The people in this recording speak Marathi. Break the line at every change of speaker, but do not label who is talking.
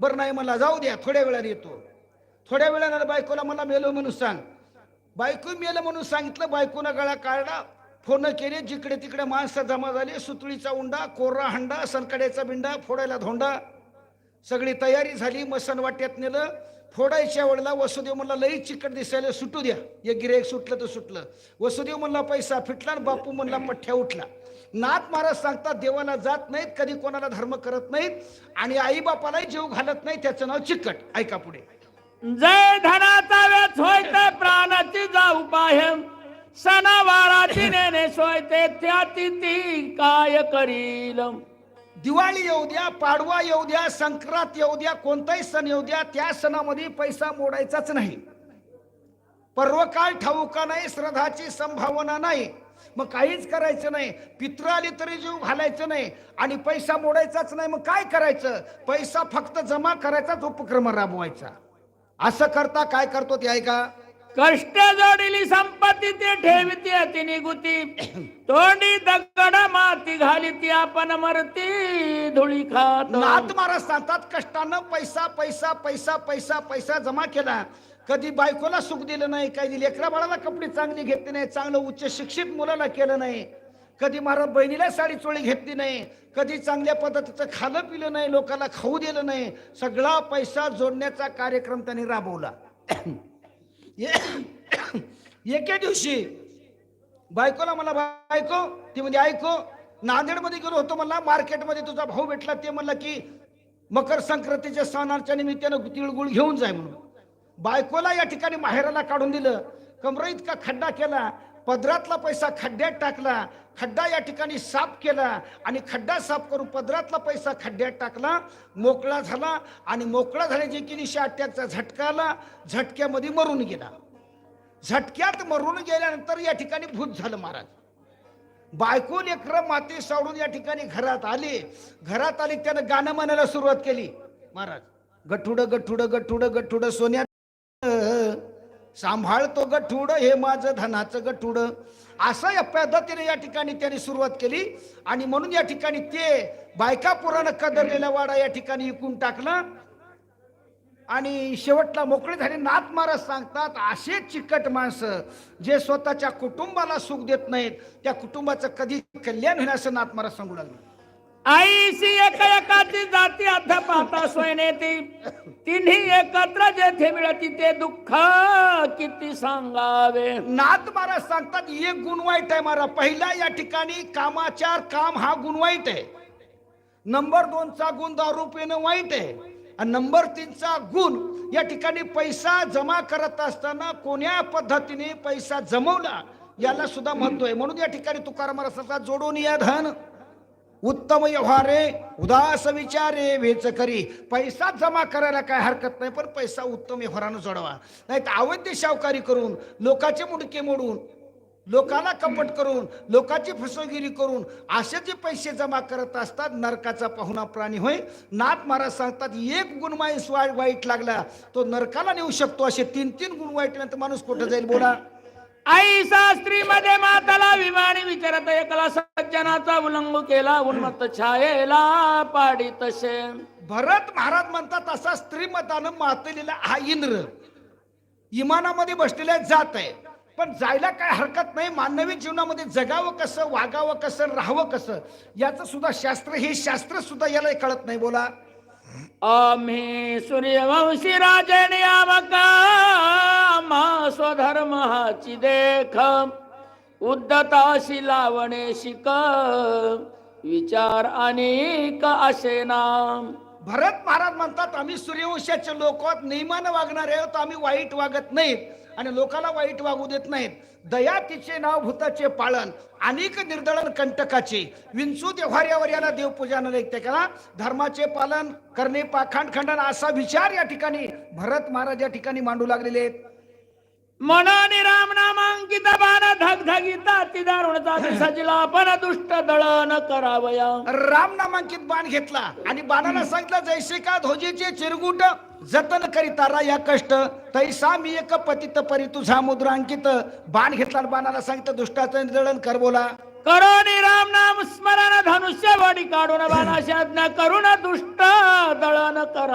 बरं नाही मला जाऊ द्या थोड्या वेळाने येतो. थोड्या वेळानं बायकोला मला मेलो म्हणून सांग. बायको मेलं म्हणून सांगितलं बायकोनं गळा काढला फोन केले जिकडे तिकडे माणसं जमा झाली सुतळीचा उंडा कोरा हंडा सनकड्याचा बिंडा फोडायला धोंडा सगळी तयारी झाली मसन वाट्यात नेलं फोडायच्या वेळेला वसुदेव म्हणला लई चिकट दिसायला सुटू द्या. एक गिरेक सुटलं तर सुटलं. वसुदेव म्हणला पैसा फिटला आणि बापू म्हणला पठ्ठ्या उठला. नाथ महाराज सांगतात देवाला जात नाहीत कधी कोणाला धर्म करत नाहीत आणि आई बापालाही जीव घालत नाही त्याचं नाव चिकट. ऐका पुढे.
जय धनाचा वेच होय ते प्राणाची जाऊ पाहे सणावाराची नेणे सोय ते त्या ती काय करील?
दिवाळी येऊ द्या पाडवा येऊ द्या संक्रांत येऊ द्या कोणताही सण येऊ द्या त्या सणामध्ये पैसा मोडायचाच नाही. पर्वकाळ ठाऊका नाही श्रद्धाची संभावना नाही. मग काहीच करायचं नाही. पित्र आली तरी जीव घालायचं नाही. आणि पैसा मोडायचाच नाही मग काय करायचं? पैसा फक्त जमा करायचाच उपक्रम राबवायचा. असं करता काय करतो ते ऐका.
कष्ट जोडिली संपत्ती ते ठेविती अति निगुती. तोंडी दगड माती घाली ती आपण मरती धुळी खात.
नाथ महाराज सांगतात कष्टानं पैसा पैसा पैसा पैसा पैसा जमा केला. कधी बायकोला सुख दिलं नाही काही लेकरा बाळाला कपडे चांगली घेतली नाही चांगलं उच्च शिक्षित मुलाला केलं नाही. कधी महाराज बहिणीला साडी चोळी घेतली नाही कधी चांगल्या पद्धतीचं खालं पिलं नाही लोकांना खाऊ दिलं नाही. सगळा पैसा जोडण्याचा कार्यक्रम त्यांनी राबवला. एके दिवशी बायकोला मला बायको ती म्हणजे ऐको नांदेडमध्ये गेलो होतो मला मार्केटमध्ये तुझा भाऊ भेटला. ते म्हणला की मकर संक्रांतीच्या सणाच्या निमित्तानं तिळगुळ घेऊन जाय म्हणून. बायकोला या ठिकाणी माहेराला काढून दिलं. कमरा इतका खड्डा केला पदरातला पैसा खड्ड्यात टाकला खड्डा या ठिकाणी साफ केला आणि खड्डा साफ करून पदरातला पैसा खड्ड्यात टाकला मोकळा झाला आणि मोकळा झाल्याची किनीशी अठ्ठ्याचा झटका आला झटक्यामध्ये मरून गेला. झटक्यात मरून गेल्यानंतर या ठिकाणी भूत झालं महाराज. बायको लेकर माती सावडून या ठिकाणी घरात आले. घरात आले त्यानं गाणं म्हणायला सुरुवात केली. महाराज गठुड गठुड गठुड गठुड सोन्या सांभाळतो गठुड हे माझं धनाचं गठुड. असं या पद्धतीने या ठिकाणी त्यांनी सुरुवात केली. आणि म्हणून या ठिकाणी ते बायका पुराण कदरलेला वाडा या ठिकाणी विकून टाकला. आणि शेवटला मोकळे झाले. नाथ महाराज सांगतात असे चिकट माणसं जे स्वतःच्या कुटुंबाला सुख देत नाहीत त्या कुटुंबाचं कधी कल्याण होईल असं नाथ महाराज सांगू लागले.
आईशी एक एकाची जाती अर्थ पाहता सोयने ती. तिन्ही एकत्र जेथे मिळती ते दुःख किती सांगावे.
नाथ महाराज सांगतात एक गुण वाईट आहे महाराज. पहिला या ठिकाणी कामाचार काम हा गुण वाईट आहे. नंबर दोनचा गुण दारू पिणं वाईट आहे. आणि नंबर तीनचा गुण या ठिकाणी पैसा जमा करत असताना कोण्या पद्धतीने पैसा जमवला याला सुद्धा महत्त्व आहे. म्हणून या ठिकाणी तुकाराम महाराज जोडून या धन. उत्तम व्यवहारे उदास विचारे वेच करी. पैसा जमा करायला काय हरकत नाही पण पैसा उत्तम व्यवहारानं जोडवा. नाही तर अवैध शावकारी करून लोकाचे मुडके मोडून लोकाला कपट करून लोकाची फसवगिरी करून असे जे पैसे जमा करत असतात नरकाचा पाहुणा प्राणी होय नाथ महाराज सांगतात एक गुण माणूस वाईट लागला तो नरकाला नेऊ शकतो असे तीन तीन गुण वाईट नंतर माणूस कुठं जाईल बोला?
आई शास्त्री मध्ये माताला विमानी विचारत एकला सज्जनाचा उल्लंघ केला उन्मत्त छायेला पाडी तसे.
भरत महाराज म्हणतात असा स्त्रीमतानं मातलेला हा इंद्र. इमानामध्ये बसलेला जात आहे. पण जायला काय हरकत नाही मानवी जीवनामध्ये जगावं कसं वागावं कसं राहावं कसं याचं सुद्धा शास्त्र हे शास्त्र सुद्धा याला कळत नाही बोला.
आम्ही सूर्यवंशी राजे नियामका आम्हा देख उद्धताशी लावणे शिक विचार अनेक असे नाम.
भरत महाराज म्हणतात आम्ही सूर्यवंशाचे लोक आहोत नियमानं वागणारे आहोत आम्ही वाईट वागत नाहीत आणि लोकाला वाईट वागू देत नाहीत. दया तिचे नाव भूताचे पालन अनेक निर्दळन कंटकाचे. विंचू देव्हार्यावर याला देवपूजानं लेखते का धर्माचे पालन करणे पाखांड खंडन असा विचार या ठिकाणी भरत महाराज या ठिकाणी मांडू लागलेले आहेत.
मनाने राम नामांकित बाण धगधगिता ती दारुणचा सजला पण दुष्ट दळन करावया.
राम नामांकित बाण घेतला. आणि बाणाला सांगितलं जैसे का ध्वजेचे चिरगुट जतन करीतारा या कष्ट. तैसा मी एक पतित परी तुझा मुद्रांकित बाण घेतला आणि बाणाला सांगितलं दुष्टाचं निर्दळन कर बोला.
करोनी राम नाम स्मरण धनुष्य वडी काढून बाणाशी आज्ञा करुण दुष्ट दळन करा.